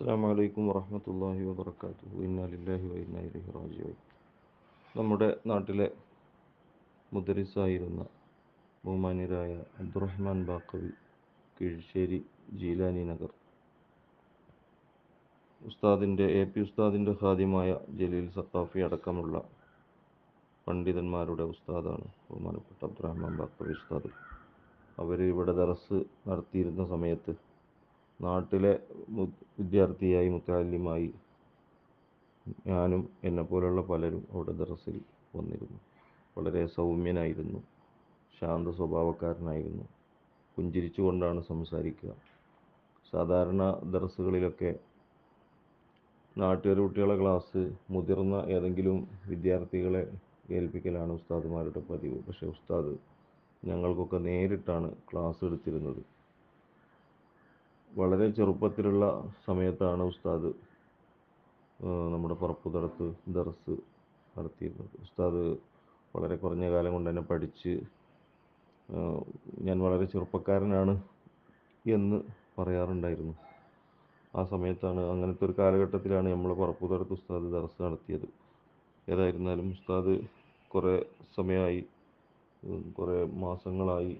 അസ്സാം വലൈക്കും വറഹമത്തല്ലാഹി വാത്തു ഇന്നാ ലില്ലാഹി വ ഇന്നാ ഇലൈഹി റാജിഊൻ. നമ്മുടെ നാട്ടിലെ മുദരിസായിരുന്ന ബഹുമാന്യരായ അബ്ദുറഹ്മാൻ ബാക്കവി കീഴ്ശ്ശേരി ജീലാനി നഗർ. ഉസ്താദിന്റെ എ പി ഉസ്താദിന്റെ ഖാദിമായ ജലീൽ സത്താഫി അടക്കമുള്ള പണ്ഡിതന്മാരുടെ ഉസ്താദാണ് ബഹുമാനപ്പെട്ട അബ്ദുറഹ്മാൻ ബാക്കവി ഉസ്താദ്. അവർ ഇവിടെ ദറസ് നടത്തിയിരുന്ന സമയത്ത് നാട്ടിലെ വിദ്യാർത്ഥിയായി മുത്താലിമായി ഞാനും എന്നെപ്പോലുള്ള പലരും അവിടെ ദറസിൽ വന്നിരുന്നു. വളരെ സൗമ്യനായിരുന്നു. ശാന്ത സ്വഭാവക്കാരനായിരുന്നു. പുഞ്ചിരിച്ചുകൊണ്ടാണ് സംസാരിക്കുക. സാധാരണ ദർസുകളിലൊക്കെ നാട്ടുകാർ കുട്ടികളെ ക്ലാസ് മുതിർന്ന ഏതെങ്കിലും വിദ്യാർത്ഥികളെ ഏൽപ്പിക്കലാണ് ഉസ്താദുമാരുടെ പതിവ്. പക്ഷേ ഉസ്താദ് ഞങ്ങൾക്കൊക്കെ നേരിട്ടാണ് ക്ലാസ് എടുത്തിരുന്നത്. വളരെ ചെറുപ്പത്തിലുള്ള സമയത്താണ് ഉസ്താദ് നമ്മുടെ പറപ്പുതടത്ത് ദർസ് നടത്തിയിരുന്നത്. ഉസ്താദ് വളരെ കുറഞ്ഞ കാലം കൊണ്ട് തന്നെ പഠിച്ച് ഞാൻ വളരെ ചെറുപ്പക്കാരനാണ് എന്ന് പറയാറുണ്ടായിരുന്നു. ആ സമയത്താണ് അങ്ങനത്തെ ഒരു കാലഘട്ടത്തിലാണ് നമ്മൾ പറപ്പുതടത്ത് ഉസ്താദ് ദർസ് നടത്തിയത്. ഏതായിരുന്നാലും ഉസ്താദ് കുറേ സമയമായി കുറേ മാസങ്ങളായി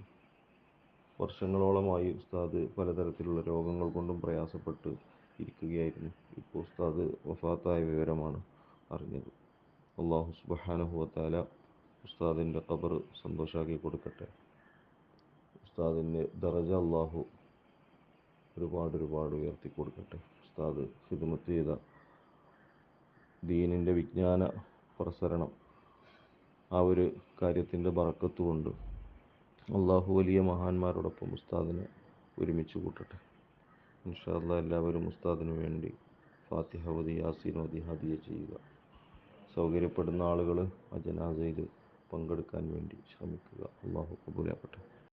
വർഷങ്ങളോളമായി ഉസ്താദ് പലതരത്തിലുള്ള രോഗങ്ങൾ കൊണ്ടും പ്രയാസപ്പെട്ട് ഇരിക്കുകയായിരുന്നു. ഇപ്പോൾ ഉസ്താദ് വഫാത്തായ വിവരമാണ് അറിഞ്ഞത്. അള്ളാഹു സുബ്ഹാനഹു വതആല ഉസ്താദിന്റെ ഖബർ സന്തോഷാക്കി കൊടുക്കട്ടെ. ഉസ്താദിന്റെ ദറജ അള്ളാഹു ഒരുപാട് ഒരുപാട് ഉയർത്തി കൊടുക്കട്ടെ. ഉസ്താദ് ഹിദ്മത്ത് ചെയ്ത ദീനിന്റെ വിജ്ഞാന പ്രസരണം ആ ഒരു കാര്യത്തിന്റെ ബറക്കത്ത് കൊണ്ട് അള്ളാഹു വലിയ മഹാന്മാരോടൊപ്പം ഉസ്താദിനെ ഒരുമിച്ച് കൂട്ടട്ടെ. ഇൻഷാല്ല എല്ലാവരും ഉസ്താദിന് വേണ്ടി ഫാത്തിഹ ഓതി യാസീൻ ഹദിയ ചെയ്യുക. സൗകര്യപ്പെടുന്ന ആളുകൾ ആ പങ്കെടുക്കാൻ വേണ്ടി ശ്രമിക്കുക. അള്ളാഹു കബൂലാക്കട്ടെ